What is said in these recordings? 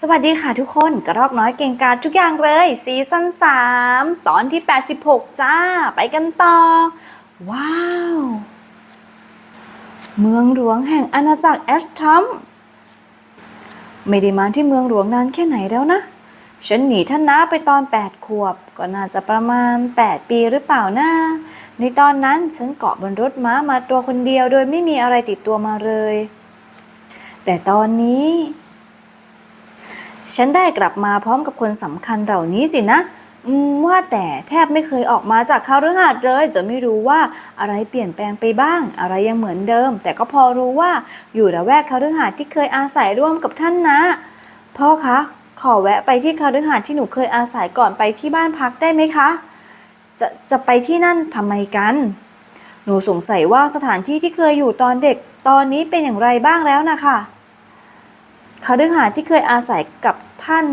สวัสดีค่ะทุกคนกระรอกน้อยเก่งกาจทุกอย่างเลยซีซั่น3 ตอนที่ 86 จ้า ไปกันต่อ ว้าว เมืองหลวงแห่งอาณาจักรแอชทัมไม่ได้มาที่เมืองหลวงนานแค่ไหนแล้วนะ ฉันหนีท่านน้าไปตอน 8 ขวบ ก็น่าจะประมาณ 8 ปีหรือเปล่านะ ในตอนนั้นฉันเกาะบนรถม้ามาตัวคนเดียว โดยไม่มีอะไรติดตัวมาเลย แต่ตอนนี้ ฉันได้กลับมาพร้อมกับคนสำคัญเหล่านี้สินะว่าแต่แทบไม่เคยออกมาจากคาฤหาสน์เลยจะไม่รู้ว่าอะไรเปลี่ยนแปลงไปบ้าง อะไรยังเหมือนเดิม แต่ก็พอรู้ว่าอยู่ละแวกคาฤหาสน์ที่เคยอาศัยร่วมกับท่านนะพ่อคะขอแวะไปที่คาฤหาสน์ที่หนูเคยอาศัยก่อนไปที่บ้านพักได้ไหมคะ จะจะไปที่นั่นทำไมกัน หนูสงสัยว่าสถานที่ที่เคยอยู่ตอนเด็กตอนนี้เป็นอย่างไรบ้างแล้วนะคะ คฤหาสน์ที่เคยอาศัยกับท่าน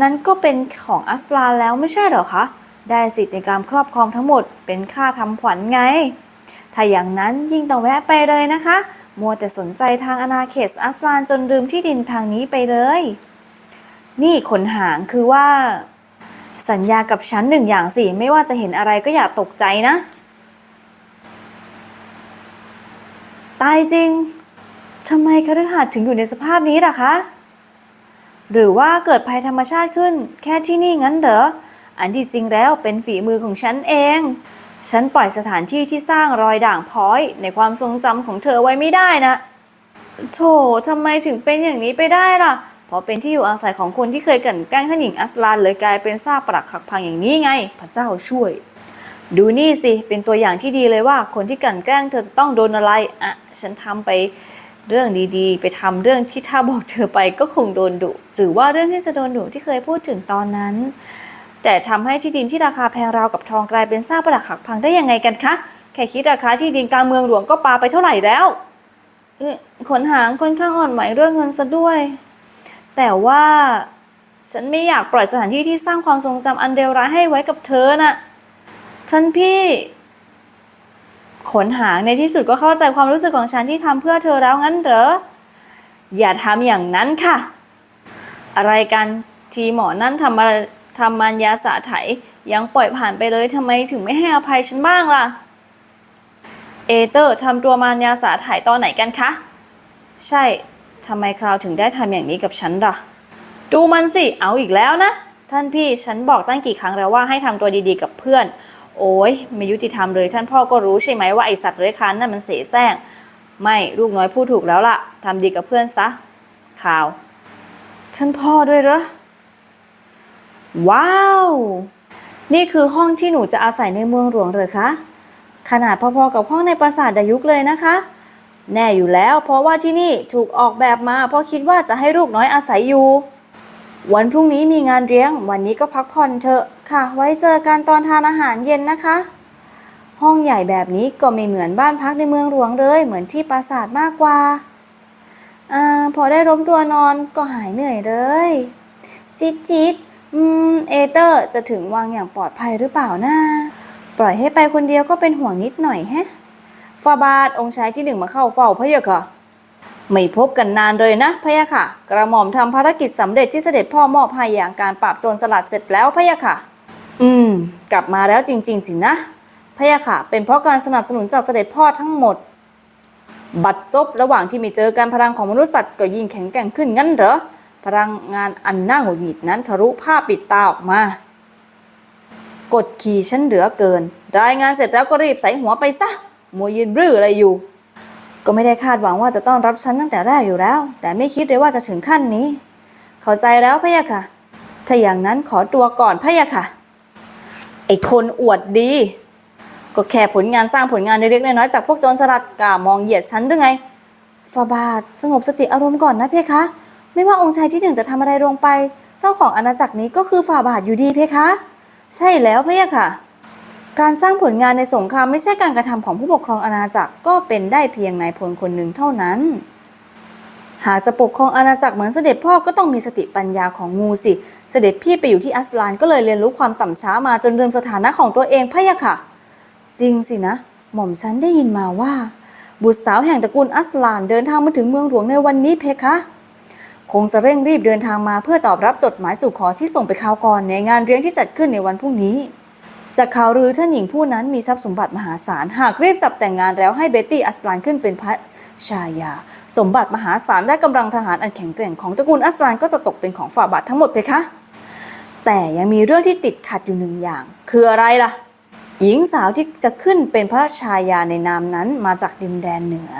นั้นก็เป็นของอัสลาแล้วไม่ใช่หรอคะ ได้สิทธิ์ในการครอบครองทั้งหมดเป็นค่าทำขวัญไง ถ้าอย่างนั้นยิ่งต้องแวะไปเลยนะคะ มัวแต่สนใจทางอาณาเขตอัสลานจนลืมที่ดินทางนี้ไปเลย นี่ขนหางคือว่า สัญญากับฉันหนึ่งอย่างสิไม่ว่าจะเห็นอะไรก็อย่าตกใจนะ ตายจริง ทำไมคฤหาสน์ถึงอยู่ในสภาพนี้ล่ะคะ หรือว่าเกิดภัยธรรมชาติขึ้น แค่ที่นี่งั้นเหรอ อันที่จริงแล้วเป็นฝีมือของฉันเอง ฉันปล่อยสถานที่ที่สร้างรอยด่างพร้อย ในความทรงจำของเธอไว้ไม่ได้นะโธ่ทำไมถึงเป็นอย่างนี้ไปได้ล่ะ เพราะเป็นที่อยู่อาศัยของคนที่เคยกลันแกล้งท่านหญิงอัสลานเลยกลายเป็นซากปรักหักพังอย่างนี้ไง พระเจ้าช่วยดูนี่สิ เป็นตัวอย่างที่ดีเลยว่า คนที่กลั่นแกล้งเธอจะต้องโดนอะไร อะ ฉันทำไป เรื่องดีๆ ไปทำเรื่องที่ถ้าบอกเธอไปก็คงโดนดุ หรือว่าเรื่องที่จะโดนดุที่เคยพูดถึงตอนนั้น แต่ทำให้ที่ดินที่ราคาแพงราวกับทองกลายเป็นซากปรักหักพังได้ยังไงกันคะแค่คิดราคาที่ดินกลางเมืองหลวงก็ปาไปเท่าไหร่แล้วขนหางค่อนข้างอ่อนไหวเรื่องเงินซะด้วย แต่ว่าฉันไม่อยากปล่อยสถานที่ที่สร้างความทรงจำอันเลวร้ายให้ไว้กับเธอน่ะท่านพี่ ขนหางในที่สุดก็เข้าใจความรู้สึกของฉันที่ทำเพื่อเธอแล้วงั้นเหรอ อย่าทำอย่างนั้นค่ะ อะไรกันทีหมอนั่นทำมาทำมันยาสาไถยังปล่อยผ่านไปเลยทำไมถึงไม่ให้อภัยฉันบ้างล่ะ เอเตอร์ทำตัวมารยาสาไถตอนไหนกันคะ ใช่ทำไมคราวถึงได้ทำอย่างนี้กับฉันล่ะ ดูมันสิ เอาอีกแล้วนะ ท่านพี่ฉันบอกตั้งกี่ครั้งแล้วว่าให้ทำตัวดีๆกับเพื่อน โอ้ยไม่ยุติธรรมเลยท่านพ่อก็รู้ใช่ไหมว่าไอสัตว์เลื้อยคลานนั่นมันเสแสร้ง ไม่ลูกน้อยพูดถูกแล้วล่ะทำดีกับเพื่อนซะข่าวท่านพ่อด้วยเหรอว้าว นี่คือห้องที่หนูจะอาศัยในเมืองหลวงเหรอคะขนาดพอๆกับห้องในปราสาทดายุคเลยนะคะ แน่อยู่แล้วเพราะว่าที่นี่ถูกออกแบบมาเพราะคิดว่าจะให้ลูกน้อยอาศัยอยู่ วันพรุ่งนี้มีงานเลี้ยง วันนี้ก็พักผ่อนเถอะค่ะ ไว้เจอกันตอนทานอาหารเย็นนะคะ ห้องใหญ่แบบนี้ก็ไม่เหมือนบ้านพักในเมืองหลวงเลย เหมือนที่ปราสาทมากกว่าอ่าพอได้ล้มตัวนอนก็หายเหนื่อยเลย จิตจิตอืม เอเตอร์จะถึงวังอย่างปลอดภัยหรือเปล่านะปล่อยให้ไปคนเดียวก็เป็นห่วงนิดหน่อยแฮะฟาบาทองค์ชายที่หนึ่งมาเข้าเฝ้าพระเยาค่ะ ไม่พบกันนานเลยนะพะยะค่ะ กระหม่อมทำภารกิจสำเร็จที่เสด็จพ่อมอบให้อย่างการปราบโจรสลัดเสร็จแล้วพะยะค่ะ อืม กลับมาแล้วจริง ๆ สินะพะยะค่ะ เป็นเพราะการสนับสนุนจากเสด็จพ่อทั้งหมด บัดซบระหว่างที่มีเจอการพลังของมนุษย์สัตว์ก็ยิ่งแข็งแกร่งขึ้นงั้นเหรอพลังงานอันน่าหงุดหงิดนั้นทะลุผ้าปิดตาออกมากดขี่ฉันเหลือเกิน รายงานเสร็จแล้วก็รีบใส่หัวไปซะมัวยืนบื้ออะไรอยู่ ก็ไม่ได้คาดหวังว่าจะต้อนรับฉันตั้งแต่แรกอยู่แล้ว แต่ไม่คิดเลยว่าจะถึงขั้นนี้ เข้าใจแล้วพะยะค่ะ ถ้าอย่างนั้นขอตัวก่อนพะยะค่ะ ไอ้คนอวดดี ก็แค่ผลงานสร้างผลงานเล็กๆน้อยๆจากพวกโจรสลัดกล้ามองเหยียดฉันหรือไงฟาบาทสงบสติอารมณ์ก่อนนะเพคะ ไม่ว่าองค์ชายที่หนึ่งจะทำอะไรลงไป เจ้าของอาณาจักรนี้ก็คือฝ่าบาทอยู่ดีเพคะ ใช่แล้วพะยะค่ะ การสร้างผลงานในสงครามไม่ใช่การกระทำของผู้ปกครองอาณาจักรก็เป็นได้เพียงนายพลคนหนึ่งเท่านั้น หากจะปกครองอาณาจักรเหมือนเสด็จพ่อก็ต้องมีสติปัญญาของงูสิ เสด็จพี่ไปอยู่ที่อัสลานก็เลยเรียนรู้ความต่ำช้ามาจนลืมสถานะของตัวเองพะยะค่ะ จริงสินะ หม่อมฉันได้ยินมาว่า บุตรสาวแห่งตระกูลอัสลานเดินทางมาถึงเมืองหลวงในวันนี้เพคะคงจะเร่งรีบเดินทางมาเพื่อตอบรับจดหมายสู่ขอที่ส่งไปคราวก่อนในงานเลี้ยงที่จัดขึ้นในวันพรุ่งนี้ จากข่าวลือท่านหญิงผู้นั้นมีทรัพย์สมบัติมหาศาล หากเรียบจับแต่งงานแล้วให้เบตตี้อัสลานขึ้นเป็นพระชายา สมบัติมหาศาลและกำลังทหารอันแข็งแกร่งของตระกูลอัสลานก็จะตกเป็นของฝ่าบาททั้งหมดเพคะ แต่ยังมีเรื่องที่ติดขัดอยู่หนึ่งอย่าง คืออะไรล่ะ หญิงสาวที่จะขึ้นเป็นพระชายาในนามนั้นมาจากดินแดนเหนือ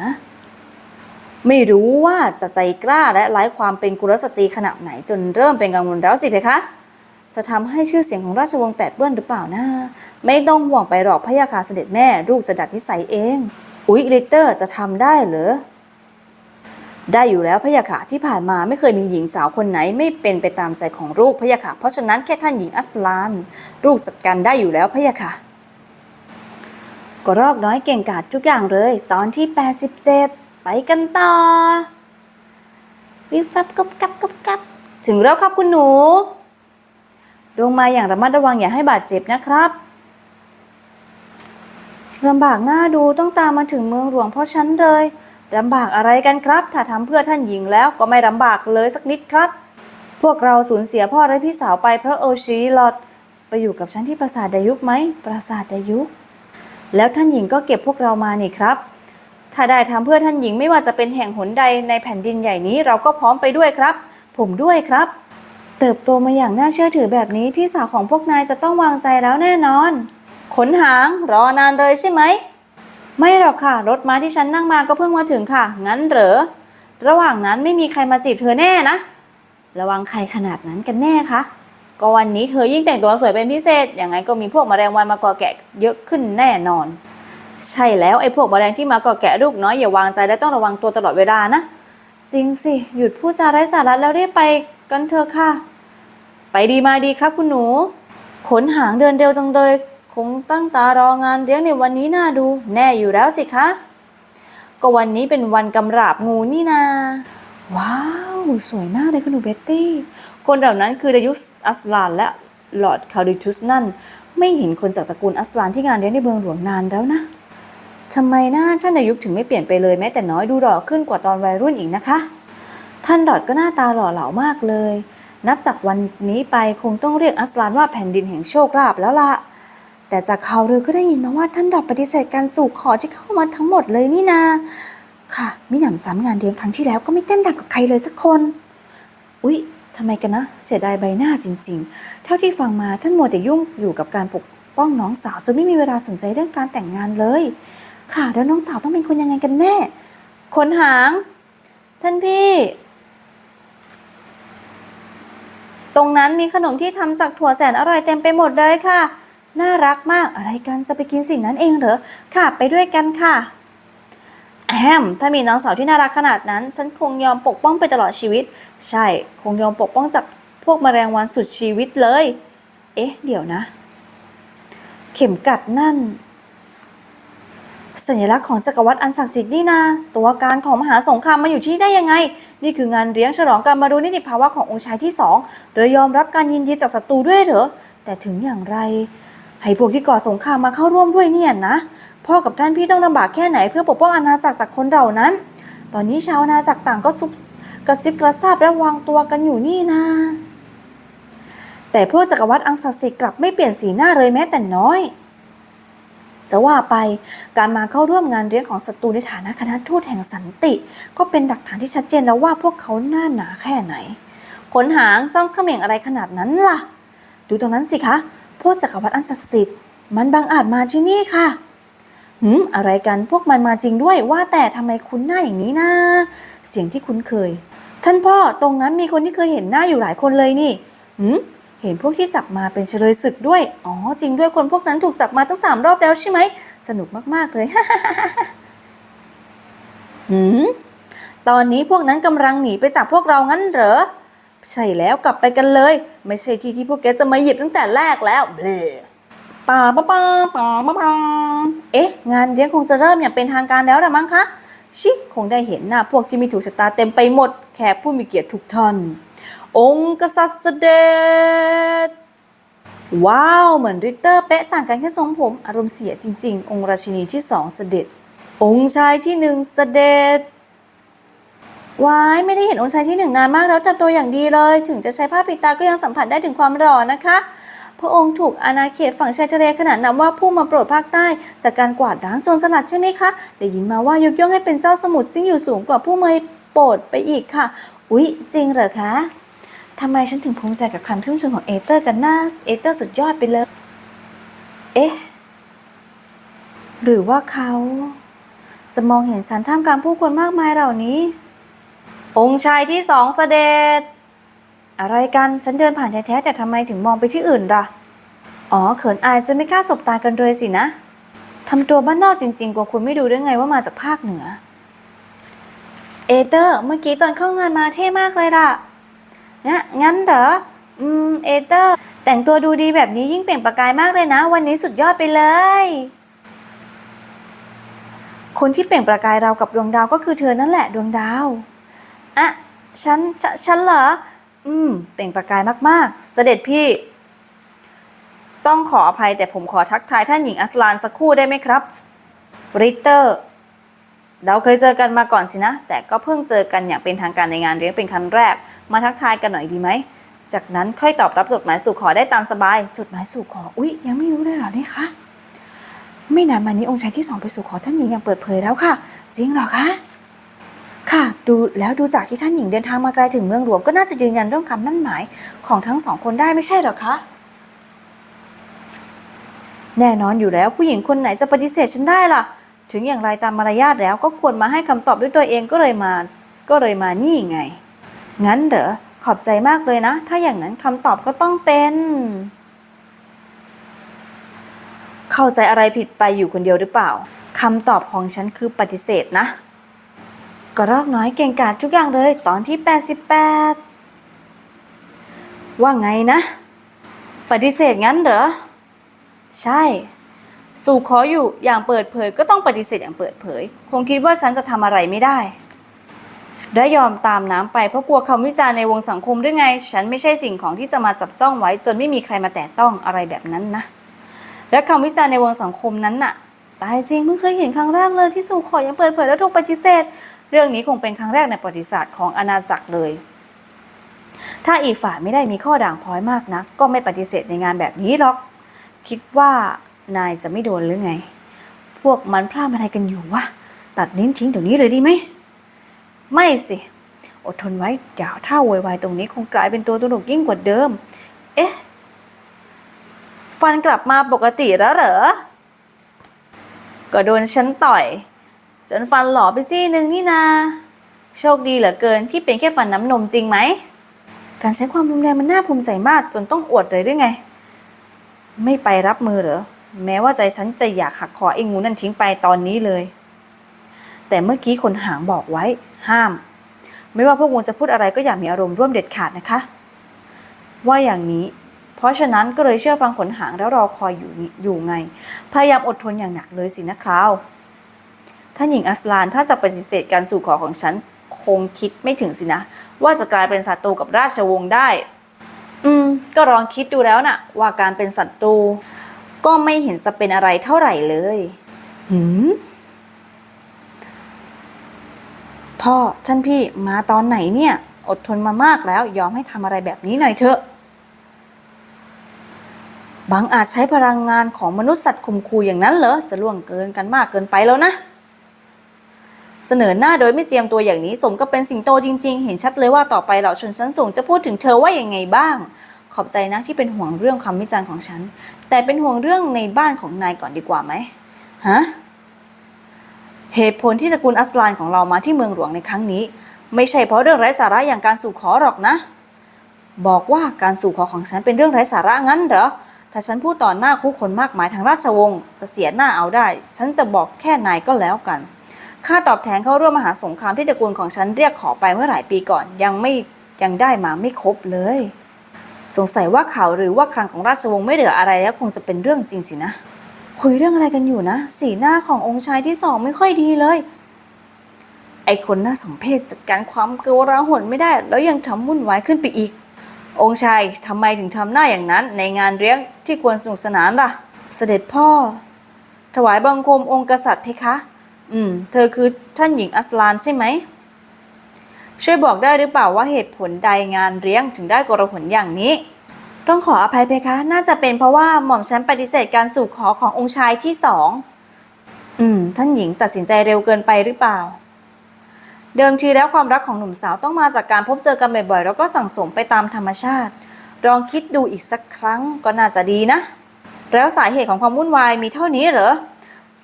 ไม่รู้ว่าจะใจกล้าและไร้ความเป็นกุลสตรีขนาดไหนจนเริ่มเป็นกังวลแล้วสิเพคะ จะทำให้ชื่อเสียงของราชวงศ์แปดเปื้อนหรือเปล่านะ ไม่ต้องห่วงไปหรอกพระยาคาเสด็จแม่ลูกจะดัดนิสัยเอง อุ๊ยลิตเตอร์จะทำได้เหรอได้อยู่แล้วพระยาค่ะที่ผ่านมาไม่เคยมีหญิงสาวคนไหนไม่เป็นไปตามใจของลูกพระยาค่ะเพราะฉะนั้นแค่ท่านหญิงอัสลานลูกจัดการได้อยู่แล้วพระยาค่ะก็รอกน้อยเก่งกาจทุกอย่างเลย ตอนที่ 87 ไปกันต่อวิบฟับกบกับกบกับถึงแล้วครับคุณหนู ลงมาอย่างระมัดระวังอย่าให้บาดเจ็บนะครับลำบากหน้าดูต้องตามมาถึงเมืองหลวงเพราะฉันเลยลำบากอะไรกันครับ ถ้าทำเพื่อท่านหญิงแล้วก็ไม่ลำบากเลยสักนิดครับ พวกเราสูญเสียพ่อและพี่สาวไปเพราะโอชีลอดไปอยู่กับฉันที่ปราสาทดายุกไหมปราสาทดายุกแล้วท่านหญิงก็เก็บพวกเรามานี่ครับ ถ้าได้ทำเพื่อท่านหญิงไม่ว่าจะเป็นแห่งหนใดในแผ่นดินใหญ่นี้เราก็พร้อมไปด้วยครับ ผมด้วยครับ เติบโตมาอย่างน่าเชื่อถือแบบนี้ พี่สาวของพวกนายจะต้องวางใจแล้วแน่นอน ขนหางรอนานเลยใช่ไหม ไม่หรอกค่ะ รถม้าที่ฉันนั่งมาก็เพิ่งมาถึงค่ะ งั้นเหรอ ระหว่างนั้นไม่มีใครมาจีบเธอแน่นะ ระวังใครขนาดนั้นกันแน่คะ ก็วันนี้เธอยิ่งแต่งตัวสวยเป็นพิเศษ อยังไงก็มีพวกมแมลงวันมาก่อแกะเยอะขึ้นแน่นอน ใช่แล้วไอ้พวกมแมลงที่มาก่อแกะลูกน้อยอย่าวางใจและต้องระวังตัวตลอดเวลานะ จริงสิ หยุดพูดจาไร้สาระแล้วรีบไปกันเถอะค่ะ ไปดีมาดีครับคุณหนู ขนหางเดินเร็วจังเลย คงตั้งตารองานเลี้ยงในวันนี้น่าดู แน่อยู่แล้วสิคะ ก็วันนี้เป็นวันกำราบงูนี่นา ว้าว สวยมากเลยคุณหนูเบตตี้ คนเหล่านั้นคือดายุสอัสลานและลอร์ดคาริทุสนั่น ไม่เห็นคนจากตระกูลอัสลานที่งานเลี้ยงในเมืองหลวงนานแล้วนะทำไมหน้าท่านดายุคถึงไม่เปลี่ยนไปเลยแม้แต่น้อยดูหล่อขึ้นกว่าตอนวัยรุ่นอีกนะคะ ท่านดอดก็หน้าตาหล่อเหลามากเลย นับจากวันนี้ไปคงต้องเรียกอัสลานว่าแผ่นดินแห่งโชคลาภแล้วล่ะแต่จากข่าวลือก็ได้ยินมาว่าท่านดอดปฏิเสธการสู่ขอที่เข้ามาทั้งหมดเลยนี่นา ค่ะมิหนำซ้ำงานเลี้ยงครั้งที่แล้วก็ไม่เต้นดังกับใครเลยสักคน อุ๊ยทำไมกันนะ เสียดายใบหน้าจริง ๆ เท่าที่ฟังมาท่านมัวแต่ยุ่งอยู่กับการปกป้องน้องสาวจนไม่มีเวลาสนใจเรื่องการแต่งงานเลย ค่ะแล้วน้องสาวต้องเป็นคนยังไงกันแน่ขนหาง ท่านพี่ ตรงนั้นมีขนมที่ทำจากถั่วแสนอร่อยเต็มไปหมดเลยค่ะ น่ารักมากอะไรกันจะไปกินสิ่งนั้นเองเหรอค่ะไปด้วยกันค่ะแอมถ้ามีน้องสาวที่น่ารักขนาดนั้น ฉันคงยอมปกป้องไปตลอดชีวิต ใช่ คงยอมปกป้องจากพวกแมลงวันสุดชีวิตเลย เอ๊ะ เดี๋ยวนะ เข็มกัดนั่น สัญลักษณ์ของจักรวรรดิอันศักดิ์สิทธิ์นี่นาตัวการของมหาสงครามมาอยู่ที่นี่ได้ยังไง นี่คืองานเลี้ยงฉลองการมารู้นิติภาวะขององค์ชายที่สองโดยยอมรับการยินดีจากศัตรูด้วยเหรอแต่ถึงอย่างไร ให้พวกที่ก่อสงครามมาเข้าร่วมด้วยเนี่ยนะพ่อกับท่านพี่ต้องลำบากแค่ไหนเพื่อปกป้องอาณาจักรจากคนเหล่านั้น ตอนนี้ชาวอาณาจักรต่างก็ซุบกระซิบกระซาบระวังตัวกันอยู่นี่นาแต่พวกจักรวรรดิอังศักดิ์สิทธิ์กลับไม่เปลี่ยนสีหน้าเลยแม้แต่น้อย จะว่าไปการมาเข้าร่วมงานเลี้ยงของศัตรูในฐานะคณะทูตแห่งสันติ ก็เป็นหลักฐานที่ชัดเจนแล้วว่าพวกเขาหน้าหนาแค่ไหน ขนหางจ้องเขม่งอะไรขนาดนั้นล่ะ ดูตรงนั้นสิคะพวกจักรวรรดิอันศักดิ์สิทธิ์มันบังอาจมาที่นี่ค่ะหืมอะไรกันพวกมันมาจริงด้วยว่าแต่ทำไมคุ้นหน้าอย่างนี้นะ เสียงที่คุ้นเคย ท่านพ่อตรงนั้นมีคนที่เคยเห็นหน้าอยู่หลายคนเลยนี่หืม เห็นพวกที่จับมาเป็นเฉลยศึกด้วย อ๋อ จริงด้วยคนพวกนั้นถูกจับมาตั้งสามรอบแล้วใช่ไหม สนุกมาก ๆ เลย หืม ตอนนี้พวกนั้นกำลังหนีไปจากพวกเรางั้นเหรอ ใช่แล้วกลับไปกันเลย ไม่ใช่ที่ที่พวกแกจะมาหยิบตั้งแต่แรกแล้วเบลป่าป้าป้าป่าป้าป้าเอ๊ะ งานเลี้ยงคงจะเริ่มอย่างเป็นทางการแล้วละมั้งคะ ชิ คงได้เห็นหน้าพวกที่มีถูกชะตาเต็มไปหมด แขกผู้มีเกียรติทุกท่าน องค์กษัตริย์เสด็จ ว้าว เหมือนริตเตอร์เป๊ะต่างกันแค่ทรงผม อารมณ์เสียจริง ๆ องค์ราชินีที่สองเสด็จ องค์ชายที่หนึ่งเสด็จว้ายไม่ได้เห็นองค์ชายที่หนึ่งนานมากแล้วทำตัวอย่างดีเลย ถึงจะใช้ผ้าปิดตาก็ยังสัมผัสได้ถึงความหล่อนะคะ พระองค์ถูกอาณาเขตฝั่งชายทะเลขนานนามว่าผู้มาโปรดภาคใต้ จากการกวาดล้างโจรสลัดใช่ไหมคะ ได้ยินมาว่ายกย่องให้เป็นเจ้าสมุทรซึ่งอยู่สูงกว่าผู้มาโปรดไปอีกค่ะ อุ๊ย จริงเหรอคะ ทำไมฉันถึงภูมิใจกับคำชื่นชมของเอเตอร์กันนะเอเตอร์สุดยอดไปเลย เอ๊ะ หรือว่าเขา จะมองเห็นฉันท่ามกลางผู้คนมากมายเหล่านี้ องค์ชายที่สองเสด็จ อะไรกันฉันเดินผ่านแท้ๆแต่ทำไมถึงมองไปที่อื่นล่ะ อ๋อเขินอายจนไม่กล้าสบตากันเลยสินะทำตัวบ้านนอกจริงๆกว่าคุณไม่ดูได้ไงว่ามาจากภาคเหนือ เอเตอร์ เมื่อกี้ตอนเข้างานมาเท่มากเลยล่ะ นะงั้นเหรอ อืม เอเตอร์ แต่งตัวดูดีแบบนี้ยิ่งเปล่งประกายมากเลยนะ วันนี้สุดยอดไปเลย คนที่เปล่งประกายเรากับดวงดาวก็คือเธอนั่นแหละดวงดาวอะฉันฉฉันเหรอ อืม เปล่งประกายมากๆ เสด็จพี่ ต้องขออภัยแต่ผมขอทักทายท่านหญิงอัสลานสักครู่ได้ไหมครับริตเตอร์ เราเคยเจอกันมาก่อนสินะ แต่ก็เพิ่งเจอกันอย่างเป็นทางการในงานเลี้ยงเป็นครั้งแรก มาทักทายกันหน่อยดีไหม จากนั้นค่อยตอบรับจดหมายสู่ขอได้ตามสบาย จดหมายสู่ขอ อุ๊ย ยังไม่รู้เลยเหรอเนี่ยคะ ไม่นานมานี้องค์ชายที่สองไปสู่ขอท่านหญิงอย่างเปิดเผยแล้วค่ะ จริงเหรอคะ ค่ะ ดูแล้วดูจากที่ท่านหญิงเดินทางมาไกลถึงเมืองหลวงก็น่าจะยืนยันเรื่องคำมั่นหมายของทั้งสองคนได้ไม่ใช่เหรอคะแน่นอนอยู่แล้วผู้หญิงคนไหนจะปฏิเสธฉันได้ล่ะ ถึงอย่างไรตามมารยาทแล้วก็ควรมาให้คำตอบด้วยตัวเองก็เลยมา ก็เลยมานี่ไง งั้นเหรอ ขอบใจมากเลยนะ ถ้าอย่างนั้นคำตอบก็ต้องเป็น เข้าใจอะไรผิดไปอยู่คนเดียวหรือเปล่าคำตอบของฉันคือปฏิเสธนะกระรอกน้อยเก่งกาจทุกอย่างเลยตอนที่ 88 ว่าไงนะ ปฏิเสธงั้นเหรอ ใช่ สู่ขออยู่อย่างเปิดเผยก็ต้องปฏิเสธอย่างเปิดเผย คงคิดว่าฉันจะทำอะไรไม่ได้และยอมตามน้ำไปเพราะกลัวคำวิจารณ์ในวงสังคมด้วยไง ฉันไม่ใช่สิ่งของที่จะมาจับจ้องไว้ จนไม่มีใครมาแตะต้องอะไรแบบนั้นนะ และคำวิจารณ์ในวงสังคมนั้นน่ะ ตายจริงเพิ่งเคยเห็นครั้งแรกเลยที่สู่ขอยังเปิดเผยแล้วถูกปฏิเสธ เรื่องนี้คงเป็นครั้งแรกในประวัติศาสตร์ของอาณาจักรเลย ถ้าอีกฝ่ายไม่ได้มีข้อด่างพร้อยมากนะก็ไม่ปฏิเสธในงานแบบนี้หรอก คิดว่า นายจะไม่โดนหรือไง พวกมันพลาดอะไรกันอยู่วะ ตัดนิ้นทิ้งเดี๋ยวนี้เลยดีไหม ไม่สิ อดทนไว้เดี๋ยวถ้าโวยวายตรงนี้คงกลายเป็นตัวตลกยิ่งกว่าเดิม เอ๊ะ ฟันกลับมาปกติแล้วเหรอ ก็โดนฉันต่อย จนฟันหล่อไปซี่หนึ่งนี่นา โชคดีเหลือเกินที่เป็นแค่ฟันน้ำนมจริงไหม การใช้ความรุนแรงมันน่าภูมิใจมากจนต้องอวดเลยด้วยไง ไม่ไปรับมือเหรอ แม้ว่าใจฉันจะอยากหักคอไอ้งูนั่นทิ้งไปตอนนี้เลย แต่เมื่อกี้คนหางบอกไว้ ห้าม ไม่ว่าพวกงูจะพูดอะไรก็อย่ามีอารมณ์ร่วมเด็ดขาดนะคะ ว่าอย่างนี้ เพราะฉะนั้นก็เลยเชื่อฟังขนหางแล้วรอคอยอยู่อยู่ไง พยายามอดทนอย่างหนักเลยสินะครับท่านหญิงอัสลานถ้าจะปฏิเสธการสู่ขอของฉันคงคิดไม่ถึงสินะ ว่าจะกลายเป็นศัตรูกับราชวงศ์ได้ อืม ก็ลองคิดดูแล้วนะ่ะ ว่าการเป็นศัตรู ก็ไม่เห็นจะเป็นอะไรเท่าไหร่เลย หืม พ่อท่านพี่มาตอนไหนเนี่ย อดทนมามากแล้ว ยอมให้ทำอะไรแบบนี้หน่อยเถอะ บางอาจใช้พลังงานของมนุษย์สัตว์ข่มขู่อย่างนั้นเหรอ จะล่วงเกินกันมากเกินไปแล้วนะเสนอหน้าโดยไม่เจียมตัวอย่างนี้สมก็เป็นสิงโตจริงๆ เห็นชัดเลยว่าต่อไปเหล่าชนชั้นสูงจะพูดถึงเธอว่าอย่างไงบ้าง ขอบใจนะที่เป็นห่วงเรื่องคำวิจารณ์ของฉัน แต่เป็นห่วงเรื่องในบ้านของนายก่อนดีกว่าไหมฮะเหตุผลที่ตระกูลอัสลานของเรามาที่เมืองหลวงในครั้งนี้ ไม่ใช่เพราะเรื่องไร้สาระอย่างการสู่ขอหรอกนะ บอกว่าการสู่ขอของฉันเป็นเรื่องไร้สาระงั้นเหรอถ้าฉันพูดต่อหน้าคู่คนมากมายทางราชวงศ์จะเสียหน้าเอาได้ ฉันจะบอกแค่นายก็แล้วกัน ค่าตอบแทนเข้าร่วมมหาสงครามที่ตระกูลของฉันเรียกขอไปเมื่อหลายปีก่อนยังไม่ยังได้มาไม่ครบเลย สงสัยว่าข่าวหรือว่าคลังของราชวงศ์ไม่เหลืออะไรแล้วคงจะเป็นเรื่องจริงสินะ คุยเรื่องอะไรกันอยู่นะ สีหน้าขององค์ชายที่สองไม่ค่อยดีเลย ไอคนน่าสมเพชจัดการความเกลาหนไม่ได้ แล้วยังทำวุ่นวายขึ้นไปอีก องค์ชายทำไมถึงทำหน้าอย่างนั้น ในงานเลี้ยงที่ควรสนุกสนานล่ะ เสด็จพ่อ ถวายบังคมองค์กษัตริย์เพคะ อืม เธอคือท่านหญิงอัสลานใช่ไหม ช่วยบอกได้หรือเปล่าว่าเหตุผลใดงานเลี้ยงถึงได้กรผลอย่างนี้ ต้องขออภัยเพคะ น่าจะเป็นเพราะว่าหม่อมฉันปฏิเสธการสู่ขอขององค์ชายที่สองอืม ท่านหญิงตัดสินใจเร็วเกินไปหรือเปล่า เดิมทีแล้วความรักของหนุ่มสาวต้องมาจากการพบเจอกันบ่อยๆ แล้วก็สั่งสมไปตามธรรมชาติ ลองคิดดูอีกสักครั้งก็น่าจะดีนะ แล้วสาเหตุของความวุ่นวายมีเท่านี้เหรอ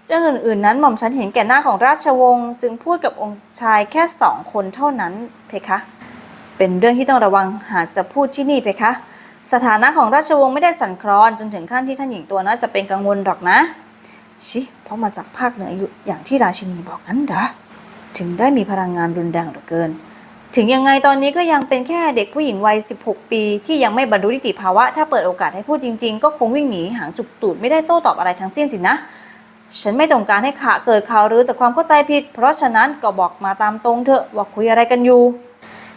เรื่องอื่นๆนั้นหม่อมฉันเห็นแก่หน้าของราชวงศ์จึงพูดกับองค์ชายแค่สองคนเท่านั้นเพคะ เป็นเรื่องที่ต้องระวังหากจะพูดที่นี่เพคะ สถานะของราชวงศ์ไม่ได้สั่นคลอนจนถึงขั้นที่ท่านหญิงตัวน่าจะเป็นกังวลหรอกนะ ชิ เพราะมาจากภาคเหนืออยู่อย่างที่ราชินีบอกนั้นเหรอถึงได้มีพลังงานรุนแรงเหลือเกิน ถึงยังไงตอนนี้ก็ยังเป็นแค่เด็กผู้หญิงวัย 16 ปี ที่ยังไม่บรรลุนิติภาวะ ถ้าเปิดโอกาสให้พูดจริง ๆ ก็คงวิ่งหนีหางจุกตูดไม่ได้โต้ตอบอะไรทั้งสิ้นสินะ ฉันไม่ต้องการให้ข่าเกิดข่าวหรือจากความเข้าใจผิด เพราะฉะนั้นก็บอกมาตามตรงเถอะว่าคุยอะไรกันอยู่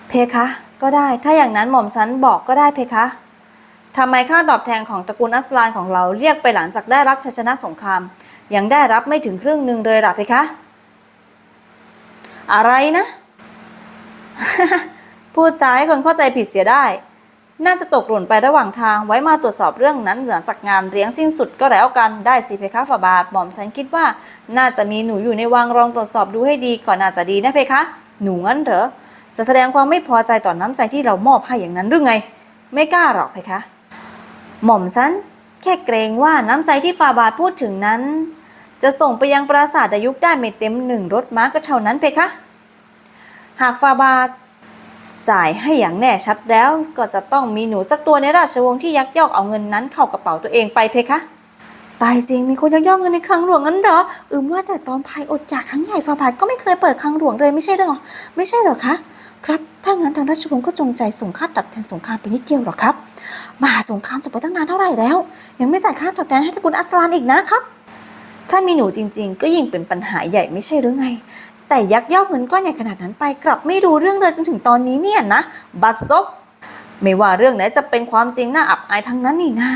เพคะ ก็ได้ ถ้าอย่างนั้นหม่อมฉันบอกก็ได้เพคะทำไมค่าตอบแทนของตระกูลอัสลานของเราเรียกไปหลังจากได้รับชัยชนะสงคราม ยังได้รับไม่ถึงครึ่งหนึ่งเลยล่ะเพคะ อะไรนะ พูดจาให้คนเข้าใจผิดเสียได้ น่าจะตกหล่นไประหว่างทางไว้มาตรวจสอบเรื่องนั้นหลังจากงานเลี้ยงสิ้นสุดก็แล้วกันได้สิเพคะฝาบาทหม่อมฉันคิดว่า น่าจะมีหนูอยู่ในวังรองตรวจสอบดูให้ดีก่อนน่าจะดีนะเพคะ หนูงั้นเหรอจะแสดงความไม่พอใจต่อน้ำใจที่เรามอบให้อย่างนั้นหรือไง ไม่กล้าหรอกเพคะ หม่อมฉันแค่เกรงว่าน้ำใจที่ฟาบาทพูดถึงนั้น จะส่งไปยังปราสาทดายุคได้ไม่เต็มหนึ่งรถม้าก็เท่านั้นเพคะ หากฟาบาท จ่ายให้อย่างแน่ชัดแล้ว ก็จะต้องมีหนูสักตัวในราชวงศ์ที่ยักยอกเอาเงินนั้นเข้ากระเป๋าตัวเองไปเพคะ ตายจริงมีคนยักยอกเงินในคลังหลวงงั้นเหรออืมว่าแต่ตอนภายอดอยากครั้งใหญ่ฟาบาทก็ไม่เคยเปิดคลังหลวงเลยไม่ใช่เหรอไม่ใช่เหรอคะครับถ้างั้นทางราชวงศ์ก็จงใจส่งค่าตอบแทนสงครามไปนิดเดียวหรอครับมหาสงครามจบไปตั้งนานเท่าไหร่แล้ว ยังไม่จ่ายค่าตอบแทนให้ตระกูลอัสลานอีกนะครับถ้ามีหนูจริง ๆ ก็ยิ่งเป็นปัญหาใหญ่ไม่ใช่หรือไง แต่ยักยอกเงินก้อนใหญ่ขนาดนั้นไปกลับไม่รู้เรื่องเลยจนถึงตอนนี้เนี่ยนะ บัตซบไม่ว่าเรื่องไหนจะเป็นความจริงน่าอับอายทั้งนั้นนี่นา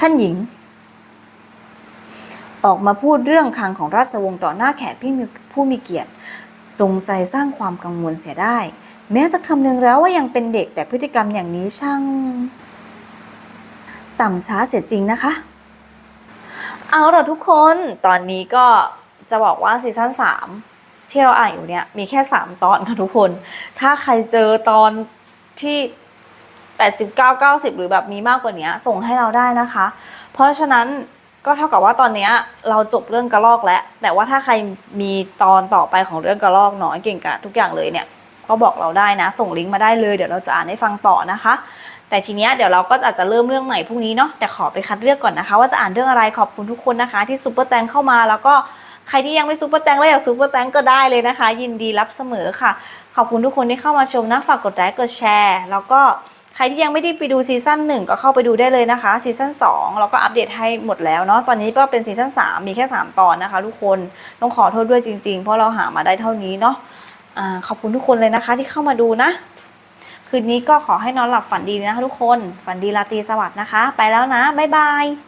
ท่านหญิง ออกมาพูดเรื่องคังของราชวงศ์ต่อหน้าแขกที่มีผู้มีเกียรติจงใจสร้างความกังวลเสียได้ แม้จะคำนึงแล้วว่ายังเป็นเด็กแต่พฤติกรรมอย่างนี้ช่าง ต่ำช้าเสียจริงนะคะ เอาล่ะทุกคนตอนนี้ก็จะบอกว่าซีซั่น3 ที่เราอ่านอยู่เนี่ย มีแค่ 3 ตอนค่ะทุกคน ถ้าใครเจอตอนที่ 89 90 หรือแบบมีมากกว่านี้ส่งให้เราได้นะคะ เพราะฉะนั้นก็เท่ากับว่าตอนนี้เราจบเรื่องกระลอกแล้ว แต่ว่าถ้าใครมีตอนต่อไปของเรื่องกระลอกน้อยเก่งกะทุกอย่างเลยเนี่ย ก็บอกเราได้นะ ส่งลิงก์มาได้เลยเดี๋ยวเราจะอ่านให้ฟังต่อนะคะ แต่ทีเนี้ยเดี๋ยวเราก็อาจจะเริ่มเรื่องใหม่พรุ่งนี้เนาะแต่ขอไปคัดเลือกก่อนนะคะ ว่าจะอ่านเรื่องอะไรขอบคุณทุกคนนะคะ ที่ซูเปอร์แตงเข้ามาแล้วก็ใครที่ยังไม่ซูเปอร์แตงแล้วอยากซูเปอร์แตงก็ได้เลยนะคะ ยินดีรับเสมอค่ะ ขอบคุณทุกคนที่เข้ามาชมนะฝากกดไลค์กดแชร์แล้วก็ใครที่ยังไม่ได้ไปดูซีซั่นหนึ่งก็เข้าไปดูได้เลยนะคะซีซั่นสองเราก็อัปเดตให้หมดแล้วเนาะตอนนี้ก็เป็นซีซั่นสามมีแค่ 3 ตอนนะคะ ทุกคนต้องขอโทษด้วยจริง ๆ เพราะเราหามาได้เท่านี้เนาะขอบคุณทุกคนเลยนะคะที่เข้ามาดูนะ คืนนี้ก็ขอให้นอนหลับฝันดีนะคะทุกคน ฝันดีราตรีสวัสดิ์นะคะ ไปแล้วนะ บ๊ายบาย